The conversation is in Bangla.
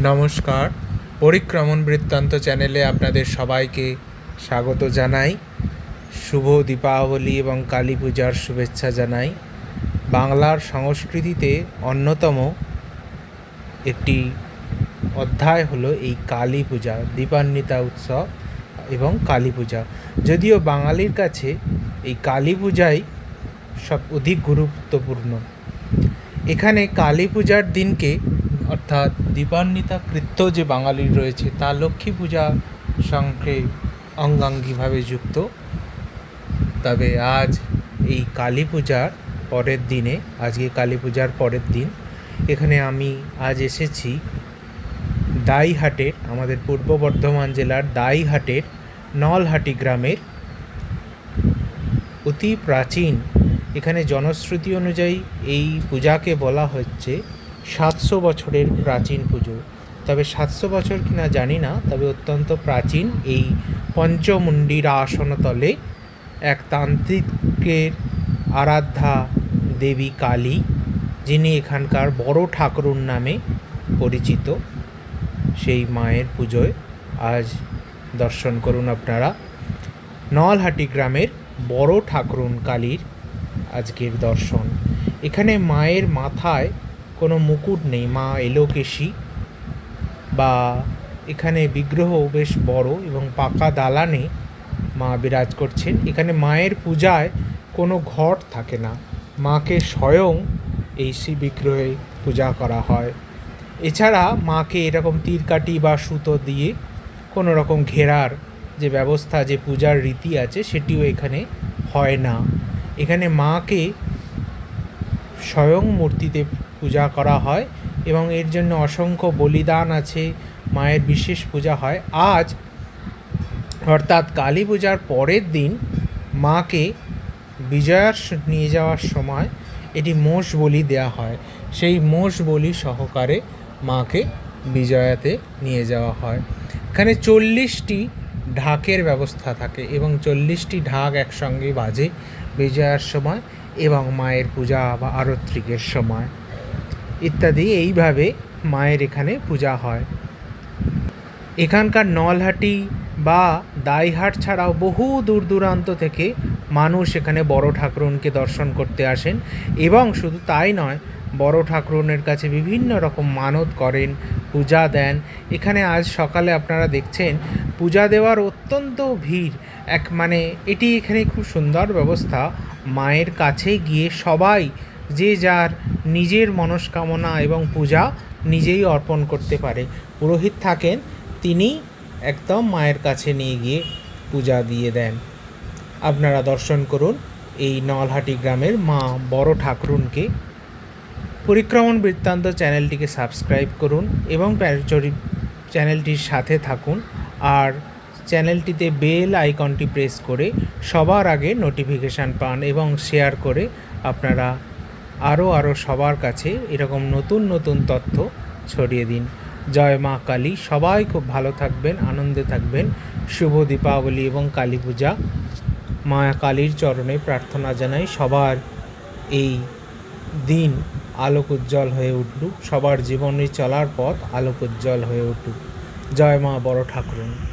নমস্কার। পরিক্রমণ বৃত্তান্ত চ্যানেলে আপনাদের সবাইকে স্বাগত জানাই। শুভ দীপাবলি এবং কালী পূজার শুভেচ্ছা জানাই। বাংলার সংস্কৃতিতে অন্যতম একটি অধ্যায় হলো এই কালী পূজা, দীপান্বিতা উৎসব এবং কালী পূজা। যদিও বাঙালির কাছে এই কালী পূজাই সব অধিক গুরুত্বপূর্ণ। এখানে কালী পূজার দিনকে অর্থাৎ দীপান্বিতা কৃত্য যে বাঙালির রয়েছে, তা লক্ষ্মী পূজা সঙ্গে অঙ্গাঙ্গিভাবে যুক্ত। তবে আজ এই কালী পূজার পরের দিনে, আজকে কালী পূজার পরের দিন, এখানে আমি আজ এসেছি দাইহাটের, আমাদের পূর্ব বর্ধমান জেলার দাইহাটের নলহাটি গ্রামের অতি প্রাচীন। এখানে জনশ্রুতি অনুযায়ী এই পূজাকে বলা হচ্ছে সাতশো বছরের প্রাচীন পুজো। তবে সাতশো বছর কিনা জানি না, তবে অত্যন্ত প্রাচীন এই পঞ্চমুণ্ডির আসনতলে এক তান্ত্রিকের আরাধ্যা দেবী কালী, যিনি এখানকার বড় ঠাকুরুন নামে পরিচিত, সেই মায়ের পুজোয় আজ দর্শন করুন আপনারা। নলহাটি গ্রামের বড় ঠাকুরুন কালীর আজকের দর্শন। এখানে মায়ের মাথায় কোনো মুকুট নেই, মা এলোকেশী বা এখানে বিগ্রহ বেশ বড় এবং পাকা দালানে মা বিরাজ করছেন। এখানে মায়ের পূজায় কোনো ঘট থাকে না। মাকে স্বয়ং এই শ্রী বিগ্রহে পূজা করা হয়। এছাড়া মাকে এরকম তীরকাঠি বা সুতো দিয়ে কোনো রকম ঘেরার যে ব্যবস্থা, যে পূজার রীতি আছে, সেটিও এখানে হয় না। এখানে মাকে স্বয়ং মূর্তিতে পূজা করা হয় এবং এর জন্য অসংখ্য বলিদান আছে, মায়ের বিশেষ পূজা হয়। আজ অর্থাৎ কালী পূজার পরের দিন মাকে বিজয়ার নিয়ে যাওয়ার সময় এটি মোষ বলি দেওয়া হয়। সেই মোষ বলি সহকারে মাকে বিজয়াতে নিয়ে যাওয়া হয়। এখানে চল্লিশটি ঢাকের ব্যবস্থা থাকে এবং চল্লিশটি ঢাক একসঙ্গে বাজে বিজয়ার সময় এবং মায়ের পূজা বা আরত্রিকের সময়। ইত্যাদি এইভাবে মায়ের এখানে পূজা হয়। এখানকার নলহাটি বা দাইহাট ছাড়াও বহু দূর দূরান্ত থেকে মানুষ এখানে বড় ঠাকুরনকে দর্শন করতে আসেন এবং শুধু তাই নয়, বড় ঠাকুরনের কাছে বিভিন্ন রকম মানত করেন, পূজা দেন। এখানে আজ সকালে আপনারা দেখছেন, পূজা দেওয়ার অত্যন্ত ভিড়। এক মানে এটি এখানে খুব সুন্দর ব্যবস্থা। মায়ের কাছে গিয়ে সবাই যে যার নিজের মনস্কামনা এবং পূজা নিজেই অর্পণ করতে পারে। পুরোহিত থাকেন, তিনি একদম মায়ের কাছে নিয়ে গিয়ে পূজা দিয়ে দেন। আপনারা দর্শন করুন এই নলহাটি গ্রামের মা বড় ঠাকুরুনকে। পরিক্রমণ বৃত্তান্ত চ্যানেলটিকে সাবস্ক্রাইব করুন এবং চ্যানেলটির সাথে থাকুন আর চ্যানেলটিতে বেল আইকনটি প্রেস করে সবার আগে নোটিফিকেশান পান এবং শেয়ার করে আপনারা আরও আরও সবার কাছে এরকম নতুন নতুন তথ্য ছড়িয়ে দিন। জয় মা কালী, সবাই খুব ভালো থাকবেন, আনন্দে থাকবেন। শুভ দীপাবলি এবং কালী পূজা। মা কালীর চরণে প্রার্থনা জানাই, সবার এই দিন আলোক উজ্জ্বল হয়ে উঠলুক সবার জীবনে চলার পথ আলোক উজ্জ্বল হয়ে উঠুক। জয় মা বড় ঠাকুরন।